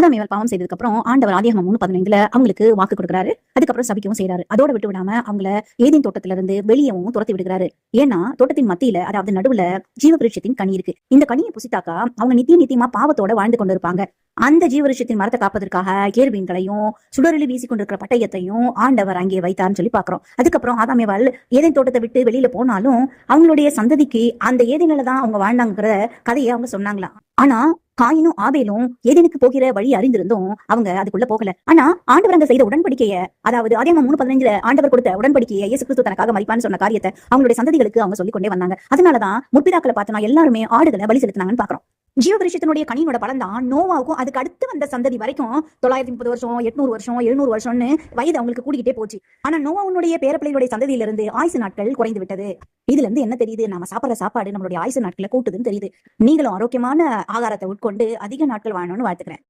ஆதாம் ஏவாள் பாவம் செய்ததுக்கு அப்புறம் ஆண்டவர் ஆதியாகமம் மூணு பதினைந்துல அவங்களுக்கு வாக்கு கொடுக்குறாரு. அதுக்கப்புறம் சபிக்கவும் செய்றாரு. அதோட விட்டு விடாம அவங்கள ஏதின் தோட்டத்துல இருந்து வெளியவும் துரத்தி விடுகிறாரு. ஏன்னா தோட்டத்தின் மத்தியில அதாவது நடுவுல ஜீவவிருட்சத்தின் கனி இருக்கு. இந்த கனியை புசித்தாக்கா அவங்க நித்திய நித்தியமா பாவத்தோட வாழ்ந்து கொண்டு இருப்பாங்க. அந்த ஜீவரிஷத்தின் மரத்தை காப்பதற்காக கேர்பீன்களையும் சுடரில் வீசிக்கொண்டிருக்கிற பட்டயத்தையும் ஆண்டவர் அங்கே வைத்தார்னு சொல்லி பாக்குறோம் அதுக்கப்புறம் ஆதாமேவாள் ஏதேன் தோட்டத்தை விட்டு வெளியில போனாலும் அவங்களுடைய சந்ததிக்கு அந்த ஏதேனில தான் அவங்க வாழ்ந்தாங்கிற கதையை அவங்க சொன்னாங்களாம் ஆனா காயினும் ஆபேலும் ஏதேனுக்கு போகிற வழி அறிந்திருந்தும் அவங்க அதுக்குள்ள போகல. ஆனா ஆண்டவர் அங்க செய்த உடன்படிக்கைய அதாவது அதே மூணு பதினஞ்சுல ஆண்டவர் கொடுத்த உடன்படிக்கையை இயேசு கிறிஸ்து தனக்காக மதிப்பான்னு சொன்ன காரியத்தை அவங்களுடைய சந்ததிகளுக்கு அவங்க சொல்லிக்கொண்டே வந்தாங்க. அதனாலதான் முற்பிதாக்களை பார்த்தோம்னா எல்லாருமே ஆடுகளை பலி செலுத்தினாங்கன்னு பாக்குறோம் ஜீவபரிஷத்தினுடைய கனியோட பலன் தான் நோவாவுக்கும் அதுக்கு அடுத்து வந்த சந்ததி வரைக்கும் தொள்ளாயிரத்தி முப்பது வருஷம் எட்நூறு வருஷம் எழுநூறு வருஷம்னு வயது அவங்களுக்கு கூட்டிகிட்டே போச்சு. ஆனா நோவாவுடைய பேரப்பிள்ளைகளுடைய சந்ததியில இருந்து ஆயுசு நாட்கள் குறைந்து விட்டது. இதுல இருந்து என்ன தெரியுது? நம்ம சாப்பிட்ற சாப்பாடு நம்மளுடைய ஆயுசு நாட்களை கூட்டுதுன்னு தெரியுது. நீங்களும் ஆரோக்கியமான ஆகாரத்தை உட்கொண்டு அதிக நாட்கள் வாழணும்னு வாழ்த்துக்கிறேன்.